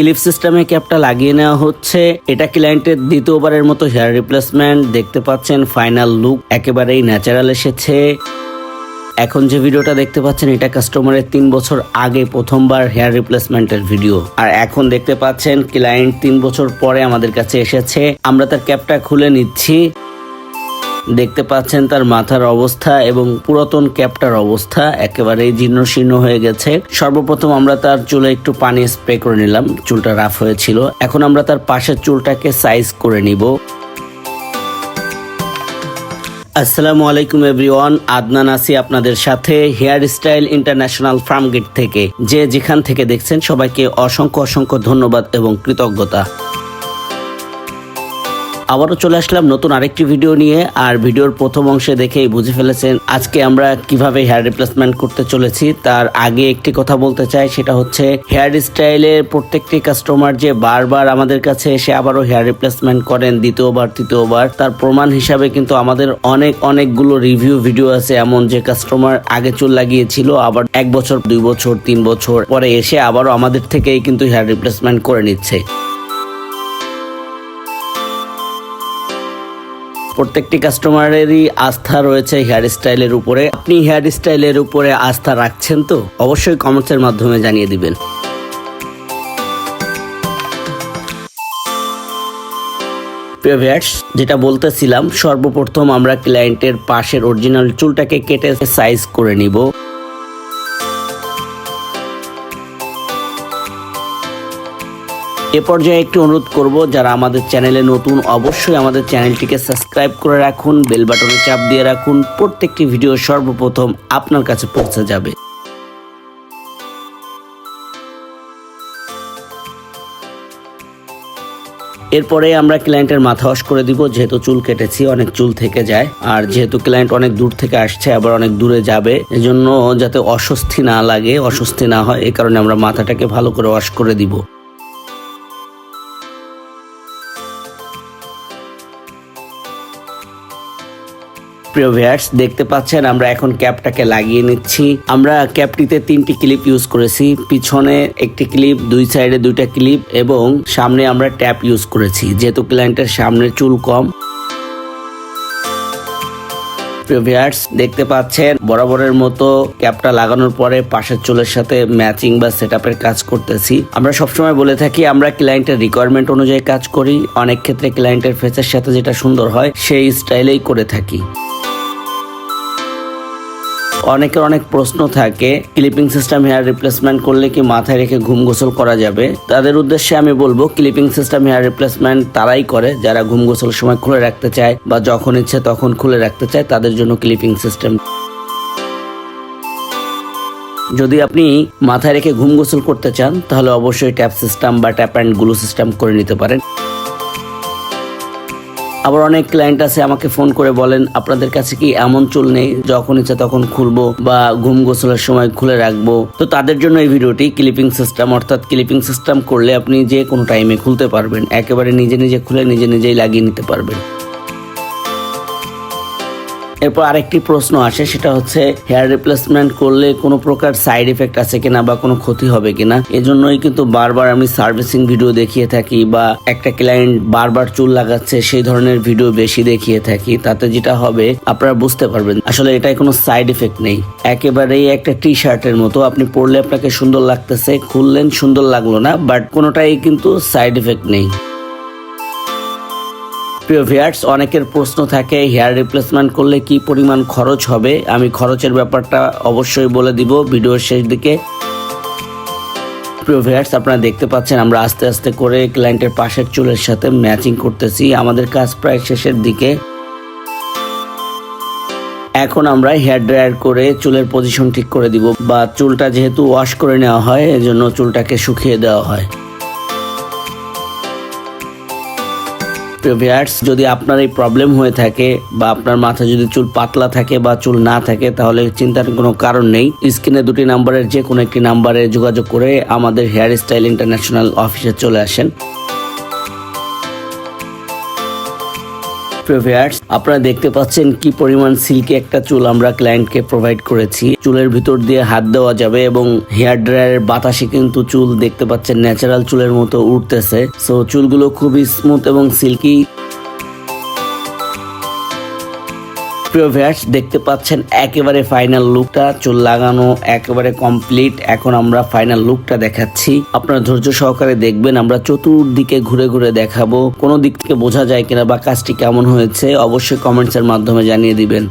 Clip সিস্টেমে ক্যাপটা লাগিয়ে নেওয়া হচ্ছে। এটা ক্লায়েন্টের দ্বিতীয়বারের মতো হেয়ার রিপ্লেসমেন্ট দেখতে পাচ্ছেন ফাইনাল লুক একেবারেই ন্যাচারাল এসেছে। এখন যে ভিডিওটা দেখতে পাচ্ছেন, এটা কাস্টমারের তিন বছর আগে প্রথমবার হেয়ার রিপ্লেসমেন্টের ভিডিও আর এখন দেখতে পাচ্ছেন ক্লায়েন্ট তিন বছর পরে আমাদের কাছে এসেছে। আমরা তার ক্যাপটা খুলে নিচ্ছি। দেখতে পাচ্ছেন তার মাথার অবস্থা এবং পুরাতন ক্যাপটার অবস্থা, একেবারেই জীর্ণ শীর্ণ হয়ে গেছে। সর্বপ্রথম আমরা তার চুলে একটু পানি স্প্রে করে নিলাম, চুলটা রাফ হয়েছিল। এখন আমরা তার পাশের চুলটাকে সাইজ করে নিব। আসসালামু আলাইকুম এভরিওয়ান, আদনান আসি আপনাদের সাথে hair style international Farmgate থেকে। যে যেখান থেকে দেখছেন, সবাইকে অসংখ্য অসংখ্য ধন্যবাদ এবং কৃতজ্ঞতা। আবারও চলে আসলাম নতুন আরেকটি ভিডিও নিয়ে, আর ভিডিওর প্রথম অংশে দেখেই বুঝে ফেলেছেন আজকে আমরা কীভাবে হেয়ার রিপ্লেসমেন্ট করতে চলেছি। তার আগে একটি কথা বলতে চাই, সেটা হচ্ছে হেয়ার স্টাইলের প্রত্যেকটি কাস্টমার যে বারবার আমাদের কাছে এসে আবারও হেয়ার রিপ্লেসমেন্ট করেন, দ্বিতীয়বার, তৃতীয়বার, তার প্রমাণ হিসাবে কিন্তু আমাদের অনেক, অনেকগুলো রিভিউ ভিডিও আছে। এমন যে কাস্টমার আগে চুল লাগিয়েছিল, আবার এক বছর, দুই বছর, তিন বছর, পরে এসে আবারও আমাদের থেকেই কিন্তু হেয়ার রিপ্লেসমেন্ট করে নিচ্ছে। প্রত্যেকটি কাস্টমারেরই আস্থা রয়েছে হেয়ার স্টাইলের উপরে। আপনি হেয়ার স্টাইলের উপরে আস্থা রাখছেন তো? অবশ্যই কমেন্টসের মাধ্যমে জানিয়ে দিবেন। যেটা বলতেছিলাম, সর্বপ্রথম আমরা ক্লায়েন্টের পাশের অরিজিনাল চুলটাকে কেটে সাইজ করে নিব। এ পর্যায়ে একটি অনুরোধ করব, যারা আমাদের চ্যানেলে নতুন, অবশ্যই আমাদের চ্যানেলটিকে সাবস্ক্রাইব করে রাখুন, বেল বাটনে চাপ দিয়ে রাখুন, প্রত্যেকটি ভিডিও সর্বপ্রথম আপনার কাছে পৌঁছে যাবে। এরপরে আমরা ক্লায়েন্টের মাথা ওয়াশ করে দিব, যেহেতু চুল কেটেছি, অনেক চুল থেকে যায়। আর যেহেতু ক্লায়েন্ট অনেক দূর থেকে আসছে, আবার অনেক দূরে যাবে, এজন্য যাতে অস্বস্তি না লাগে, অস্বস্তি না হয় এই কারণে আমরা মাথাটাকে ভালো করে ওয়াশ করে দিব। প্রিয় ভিউয়ার্স দেখতে পাচ্ছেন, আমরা এখন ক্যাপটাকে লাগিয়ে নিচ্ছি। আমরা ক্যাপটিতে তিনটি ক্লিপ ইউজ করেছি। পিছনে একটি ক্লিপ, দুই সাইডে দুইটা ক্লিপ, এবং সামনে আমরা ট্যাপ ইউজ করেছি। যেহেতু ক্লায়েন্টের সামনে চুল কম। প্রিয় ভিউয়ার্স দেখতে পাচ্ছেন, বরাবরের মতো ক্যাপটা লাগানোর পরে পাশের চুলের সাথে ম্যাচিং বা সেটআপের কাজ করতেছি। আমরা সবসময় বলে থাকি, আমরা ক্লায়েন্টের রিকোয়ারমেন্ট অনুযায়ী কাজ করি। অনেক ক্ষেত্রে ক্লায়েন্টের ফেসের সাথে যেটা সুন্দর হয়, সেই স্টাইলেই করে থাকি। অনেকের অনেক প্রশ্ন থাকে ক্লিপিং সিস্টেম হেয়ার রিপ্লেসমেন্ট করলে কি মাথায় রেখে ঘুম গোসল করা যাবে? তাদের উদ্দেশ্যে আমি বলব ক্লিপিং সিস্টেম হেয়ার রিপ্লেসমেন্ট তারাই করে যারা ঘুম গোসল সময় খুলে রাখতে চায় বা যখন ইচ্ছে তখন খুলে রাখতে চায়, তাদের জন্য ক্লিপিং সিস্টেম যদি আপনি মাথায় রেখে ঘুম গোসল করতে চান, তাহলে অবশ্যই ট্যাপ সিস্টেম বা ট্যাপ অ্যান্ড গ্লু সিস্টেম করে নিতে পারেন। আবার অনেক ক্লায়েন্ট আছে, আমাকে ফোন করে বলেন, আপনাদের কাছে কি এমন চুল নেই? যখন ইচ্ছা তখন খুলবো বা ঘুম গোসলের সময় খুলে রাখব। তো তাদের জন্য এই ভিডিওটি ক্লিপিং সিস্টেম অর্থাৎ ক্লিপিং সিস্টেম করলে আপনি যে কোনো টাইমে খুলতে পারবেন। একেবারে নিজে নিজে খুলে নিজে নিজেই লাগিয়ে নিতে পারবেন। এরপর আরেকটি প্রশ্ন আসে, সেটা হচ্ছে হেয়ার রিপ্লেসমেন্ট করলে কোনো প্রকার সাইড এফেক্ট আছে কিনা বা কোনো ক্ষতি হবে কিনা? এজন্যই কিন্তু বারবার আমি সার্ভিসিং ভিডিও দেখিয়ে থাকি বা একটা ক্লায়েন্ট বারবার চুল লাগাচ্ছে, সেই ধরনের ভিডিও বেশি দেখিয়ে থাকি। তাতে যেটা হবে, আপনারা বুঝতে পারবেন, আসলে এটাই কোনো সাইড এফেক্ট নেই। একেবারেই একটা টি শার্টের মতো, আপনি পরলে আপনাকে সুন্দর লাগতেছে, খুললেন সুন্দর লাগল না বাট কোনোটাই কিন্তু সাইড এফেক্ট নেই। প্রিয় ভিয়ার্স অনেকের প্রশ্ন থাকে হেয়ার রিপ্লেসমেন্ট করলে কি পরিমাণ খরচ হবে? আমি খরচের ব্যাপারটা অবশ্যই বলে দিব ভিডিওর শেষ দিকে। প্রিয় ভিয়ার্স আপনারা দেখতে পাচ্ছেন আমরা আস্তে আস্তে করে ক্লায়েন্টের পাশের চুলের সাথে ম্যাচিং করতেছি। আমাদের কাজ প্রায় শেষের দিকে। এখন আমরা হেয়ার ড্রায়ার করে চুলের পজিশন ঠিক করে দিব বা চুলটা যেহেতু ওয়াশ করে নেওয়া হয়, এজন্য চুলটাকে শুকিয়ে দেওয়া হয়। ভিউয়ার্স যদি আপনার এই প্রবলেম হয়ে থাকে বা আপনার মাথা যদি চুল পাতলা থাকে বা চুল না থাকে, তাহলে চিন্তার কোনো কারণ নেই। স্ক্রিনে দুটি নাম্বারের যে কোনো একটি নাম্বারে যোগাযোগ করে আমাদের হেয়ার স্টাইল ইন্টারন্যাশনাল অফিসে চলে আসেন। প্রিভিয়ার্স আপনারা দেখতে পাচ্ছেন কি পরিমাণ সিল্কি একটা চুল আমরা ক্লায়েন্টকে প্রোভাইড করেছি। চুলের ভিতর দিয়ে হাত দেওয়া যাবে এবং হেয়ার ড্রায়ারের বাতাসে কিন্তু চুল দেখতে পাচ্ছেন ন্যাচারাল চুলের মতো উঠতেছে। সো চুলগুলো খুবই স্মুথ এবং সিল্কি প্রিয় ভ্যাস দেখতে পাচ্ছেন একেবারে ফাইনাল লুকটা চুল লাগানো একেবারে কমপ্লিট এখন আমরা ফাইনাল লুকটা দেখাচ্ছি। আপনারা ধৈর্য সহকারে দেখবেন, আমরা চতুর্দিকে ঘুরে ঘুরে দেখাবো। কোনো দিক থেকে বোঝা যায় কিনা বা কাজটি কেমন হয়েছে, অবশ্যই কমেন্টস এর মাধ্যমে জানিয়ে দিবেন।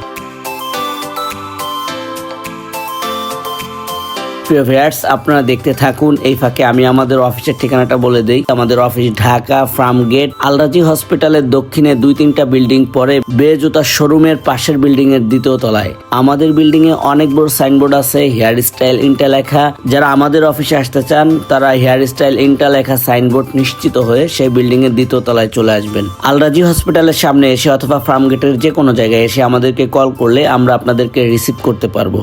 প্রিয় ভিউয়ার্স আপনারা দেখতে থাকুন, এই ফাঁকে আমি আমাদের অফিসের ঠিকানাটা বলে দেই। আমাদের অফিস ঢাকা, ফার্ম গেট, আলরাজি হসপিটালের দক্ষিণে দুই তিনটা বিল্ডিং পরে বেজুতা শোরুমের পাশের বিল্ডিং এর দ্বিতীয় তলায়। আমাদের বিল্ডিং এ অনেক বড় সাইনবোর্ড আছে, হেয়ার স্টাইল ইন্টা লেখা যারা আমাদের অফিসে আসতে চান, তারা হেয়ার স্টাইল ইন্টা লেখা সাইনবোর্ড নিশ্চিত হয়ে সেই বিল্ডিং এর দ্বিতীয় তলায় চলে আসবেন। আলরাজি হসপিটালের সামনে এসে অথবা ফার্ম গেটের যে কোনো জায়গায় এসে আমাদেরকে কল করলে আমরা আপনাদেরকে রিসিভ করতে পারব।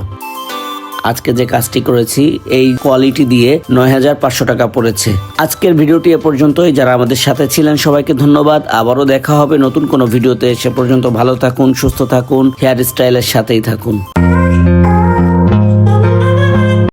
আজকে যে কাজটি করেছি, এই কোয়ালিটি দিয়ে নয় হাজার পাঁচশো টাকা পড়েছে। আজকের ভিডিওটি এ পর্যন্তই। যারা আমাদের সাথে ছিলেন, সবাইকে ধন্যবাদ। আবারও দেখা হবে নতুন কোনো ভিডিওতে। সে পর্যন্ত ভালো থাকুন, সুস্থ থাকুন হেয়ার স্টাইলের সাথেই থাকুন।